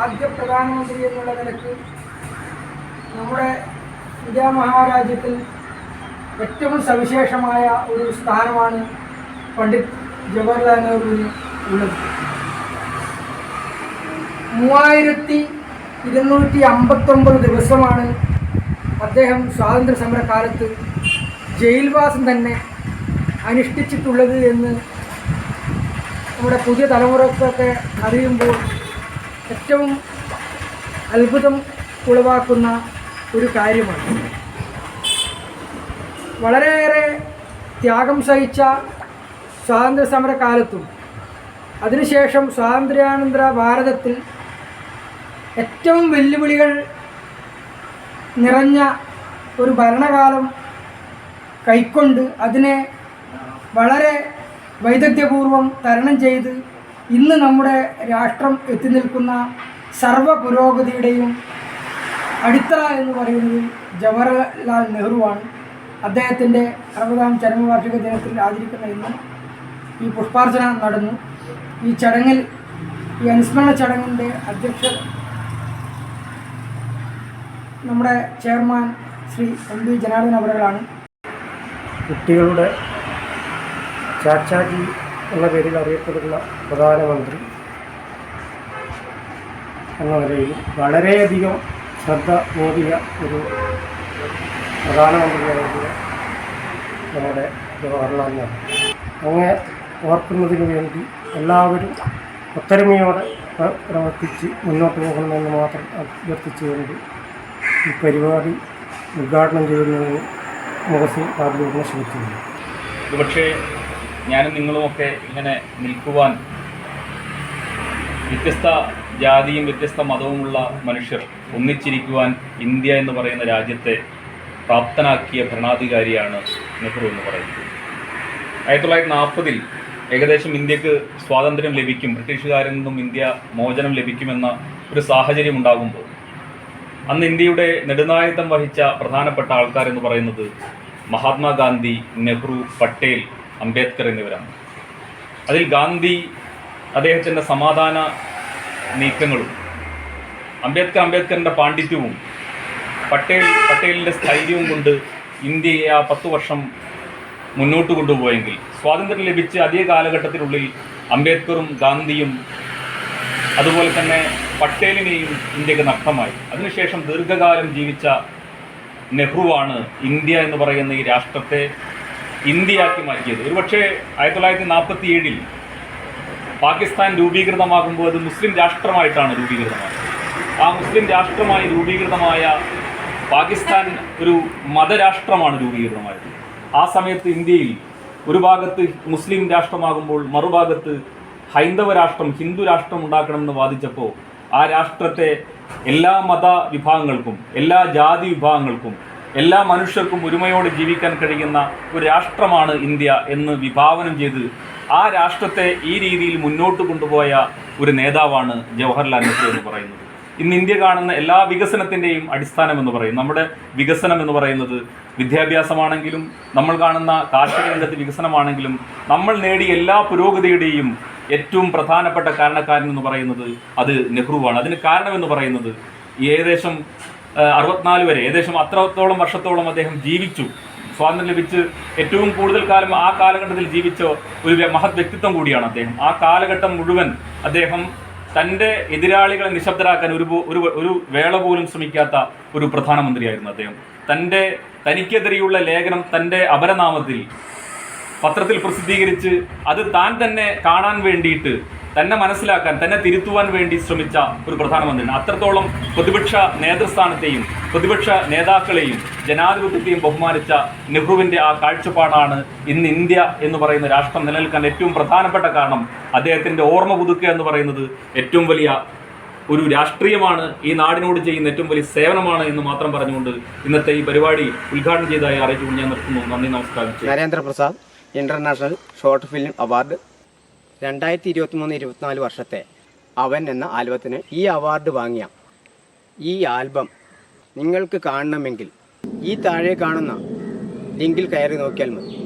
ആദ്യ പ്രധാനമന്ത്രി എന്നുള്ള നിലയ്ക്ക് നമ്മുടെ ഇന്ത്യ മഹാരാജ്യത്തിൽ ഏറ്റവും സവിശേഷമായ ഒരു സ്ഥാനമാണ് പണ്ഡിറ്റ് ജവഹർലാൽ നെഹ്റുവിന് ഉള്ളത്. മൂവായിരത്തി ഇരുന്നൂറ്റി അമ്പത്തൊമ്പത് ദിവസമാണ് അദ്ദേഹം സ്വാതന്ത്ര്യ സമരകാലത്ത് ജയിൽവാസം തന്നെ അനുഷ്ഠിച്ചിട്ടുള്ളത് എന്ന് നമ്മുടെ പുതിയ തലമുറക്കൊക്കെ അറിയുമ്പോൾ ഏറ്റവും അത്ഭുതം ഉളവാക്കുന്ന ഒരു കാര്യമാണ്. വളരെയേറെ ത്യാഗം സഹിച്ച സ്വാതന്ത്ര്യ സമര കാലത്തും അതിനുശേഷം സ്വാതന്ത്ര്യാനന്തര ഭാരതത്തിൽ ഏറ്റവും വെല്ലുവിളികൾ നിറഞ്ഞ ഒരു ഭരണകാലം കൈക്കൊണ്ട് അതിനെ വളരെ വൈദഗ്ധ്യപൂർവം തരണം ചെയ്ത് ഇന്ന് നമ്മുടെ രാഷ്ട്രം എത്തി നിൽക്കുന്ന സർവ പുരോഗതിയുടെയും അടിത്തറ എന്ന് പറയുന്നത് ജവഹർലാൽ നെഹ്റുവാണ്. അദ്ദേഹത്തിന്റെ അറുപതാം ചരമവാർഷിക ദിനത്തിൽ ആചരിക്കുന്ന ഇന്ന് ഈ പുഷ്പാർച്ചന നടന്നു. ഈ ചടങ്ങിൽ ഈ അനുസ്മരണ ചടങ്ങിന്റെ അധ്യക്ഷ നമ്മുടെ chairman Shri M V Janardhan അവരുകളാണ്. കുട്ടികളുടെ ചാച്ചാജി എന്ന പേരിൽ അറിയപ്പെടുന്ന പ്രധാനമന്ത്രി എന്ന നിലയിൽ വളരെയധികം ശ്രദ്ധ നേടിയ ഒരു പ്രധാനമന്ത്രിയായിരുന്നു നമ്മുടെ ജവഹർലാൽ നെഹ്റു. അങ്ങനെ ഓർക്കുന്നതിന് വേണ്ടി എല്ലാവരും ഒത്തൊരുമയോടെ പ്രവർത്തിച്ച് മുന്നോട്ട് പോകണമെന്ന് മാത്രം അഭ്യർത്ഥിച്ചുകൊണ്ട് ഈ പരിപാടി ഉദ്ഘാടനം ചെയ്യുന്നതിന് മുഖസിൽ പാർലൂരിനെ ശ്രമിക്കുന്നു ഒരുപക്ഷെ ഞാനും നിങ്ങളുമൊക്കെ ഇങ്ങനെ നിൽക്കുവാൻ വ്യത്യസ്ത ജാതിയും വ്യത്യസ്ത മതവുമുള്ള മനുഷ്യർ ഒന്നിച്ചിരിക്കുവാൻ ഇന്ത്യ എന്ന് പറയുന്ന രാജ്യത്തെ പ്രാപ്തനാക്കിയ ഭരണാധികാരിയാണ് നെഹ്റു എന്ന് പറയുന്നത്. ആയിരത്തി തൊള്ളായിരത്തി നാൽപ്പതിൽ ഏകദേശം ഇന്ത്യയ്ക്ക് സ്വാതന്ത്ര്യം ലഭിക്കും ബ്രിട്ടീഷുകാരിൽ നിന്നും ഇന്ത്യ മോചനം ലഭിക്കുമെന്ന ഒരു സാഹചര്യം ഉണ്ടാകുമ്പോൾ. അന്ന് ഇന്ത്യയുടെ നെടുനായത്വം വഹിച്ച പ്രധാനപ്പെട്ട ആൾക്കാരെന്ന് പറയുന്നത് മഹാത്മാഗാന്ധി നെഹ്റു പട്ടേൽ അംബേദ്കർ എന്നിവരാണ്. അതിൽ ഗാന്ധി അദ്ദേഹത്തിന്റെ സമാധാന നീക്കങ്ങളും അംബേദ്കർ അംബേദ്കറിന്റെ പാണ്ഡിത്യവും പട്ടേൽ പട്ടേലിന്റെ സ്ഥൈര്യവും കൊണ്ട് ഇന്ത്യയെ ആ പത്തു വർഷം മുന്നോട്ട് കൊണ്ടുപോയെങ്കിൽ സ്വാതന്ത്ര്യം ലഭിച്ച അതേ കാലഘട്ടത്തിനുള്ളിൽ അംബേദ്കറും ഗാന്ധിയും അതുപോലെ തന്നെ പട്ടേലിനെയും ഇന്ത്യയ്ക്ക് നഷ്ടമായി അതിനുശേഷം ദീർഘകാലം ജീവിച്ച നെഹ്റുവാണ് ഇന്ത്യ എന്ന് പറയുന്ന ഈ രാഷ്ട്രത്തെ ഇന്ത്യയാക്കി മാറ്റിയത്. ഒരുപക്ഷെ ആയിരത്തി തൊള്ളായിരത്തി നാൽപ്പത്തി ഏഴിൽ പാകിസ്ഥാൻ രൂപീകൃതമാകുമ്പോൾ അത് മുസ്ലിം രാഷ്ട്രമായിട്ടാണ് രൂപീകൃതമായത്. ആ മുസ്ലിം രാഷ്ട്രമായി രൂപീകൃതമായ പാകിസ്ഥാൻ ഒരു മതരാഷ്ട്രമാണ് രൂപീകൃതമായത്. ആ സമയത്ത് ഇന്ത്യയിൽ ഒരു ഭാഗത്ത് മുസ്ലിം രാഷ്ട്രമാകുമ്പോൾ മറുഭാഗത്ത് ഹൈന്ദവ രാഷ്ട്രം ഹിന്ദു രാഷ്ട്രം ഉണ്ടാക്കണമെന്ന് വാദിച്ചപ്പോൾ ആ രാഷ്ട്രത്തെ എല്ലാ മത വിഭാഗങ്ങൾക്കും എല്ലാ ജാതി വിഭാഗങ്ങൾക്കും എല്ലാ മനുഷ്യർക്കും ഒരുമയോടെ ജീവിക്കാൻ കഴിയുന്ന ഒരു രാഷ്ട്രമാണ് ഇന്ത്യ എന്ന് വിഭാവനം ചെയ്ത് ആ രാഷ്ട്രത്തെ ഈ രീതിയിൽ മുന്നോട്ട് കൊണ്ടുപോയ ഒരു നേതാവാണ് ജവഹർലാൽ നെഹ്റു എന്ന് പറയുന്നത്. ഇന്ന് ഇന്ത്യ കാണുന്ന എല്ലാ വികസനത്തിന്റെയും അടിസ്ഥാനം എന്ന് പറയും. നമ്മുടെ വികസനം എന്ന് പറയുന്നത് വിദ്യാഭ്യാസമാണെങ്കിലും നമ്മൾ കാണുന്ന കാർഷിക രംഗത്ത് വികസനമാണെങ്കിലും നമ്മൾ നേടിയ എല്ലാ പുരോഗതിയുടെയും ഏറ്റവും പ്രധാനപ്പെട്ട കാരണക്കാരൻ എന്ന് പറയുന്നത് അത് നെഹ്റുവാണ്. അതിന് കാരണമെന്ന് പറയുന്നത് ഏകദേശം അറുപത്തിനാല് വരെ. ഏകദേശം അത്രത്തോളം വർഷത്തോളം അദ്ദേഹം ജീവിച്ചു. സ്വാതന്ത്ര്യം ലഭിച്ച് ഏറ്റവും കൂടുതൽ കാലം ആ കാലഘട്ടത്തിൽ ജീവിച്ച ഒരു മഹത് വ്യക്തിത്വം കൂടിയാണ് അദ്ദേഹം. ആ കാലഘട്ടം മുഴുവൻ അദ്ദേഹം തന്റെ എതിരാളികളെ നിശബ്ദരാക്കാൻ ഒരു ഒരു ഒരു വേള പോലും ശ്രമിക്കാത്ത ഒരു പ്രധാനമന്ത്രിയായിരുന്നു അദ്ദേഹം. തന്റെ തനിക്കെതിരെയുള്ള ലേഖനം തന്റെ അപരനാമത്തിൽ പത്രത്തിൽ പ്രസിദ്ധീകരിച്ച് അത് താൻ തന്നെ കാണാൻ വേണ്ടിയിട്ട് തന്നെ മനസ്സിലാക്കാൻ തന്നെ തിരുത്തുവാൻ വേണ്ടി ശ്രമിച്ച ഒരു പ്രധാനമന്ത്രിയാണ്. അത്രത്തോളം പ്രതിപക്ഷ നേതൃസ്ഥാനത്തെയും പ്രതിപക്ഷ നേതാക്കളെയും ജനാധിപത്യത്തെയും ബഹുമാനിച്ച നെഹ്റുവിന്റെ ആ കാഴ്ചപ്പാടാണ് ഇന്ന് ഇന്ത്യ എന്ന് പറയുന്ന രാഷ്ട്രം നിലനിൽക്കാൻ ഏറ്റവും പ്രധാനപ്പെട്ട കാരണം അദ്ദേഹത്തിന്റെ ഓർമ്മ പുതുക്കുക എന്ന് പറയുന്നത് ഏറ്റവും വലിയ ഒരു രാഷ്ട്രീയമാണ് ഈ നാടിനോട് ചെയ്യുന്ന ഏറ്റവും വലിയ സേവനമാണ് എന്ന് മാത്രം പറഞ്ഞുകൊണ്ട് ഇന്നത്തെ ഈ പരിപാടി ഉദ്ഘാടനം ചെയ്തതായി അറിയിച്ചുകൊണ്ട് ഞാൻ നിർത്തുന്നു. നന്ദി നമസ്കാരം. Narendraprasad international short film award രണ്ടായിരത്തി ഇരുപത്തി മൂന്ന് ഇരുപത്തിനാല് വർഷത്തെ അവൻ എന്ന ആൽബത്തിന് ഈ അവാർഡ് വാങ്ങിയ. ഈ ആൽബം നിങ്ങൾക്ക് കാണണമെങ്കിൽ ഈ താഴെ കാണുന്ന ലിങ്കിൽ കയറി നോക്കിയാൽ മതി.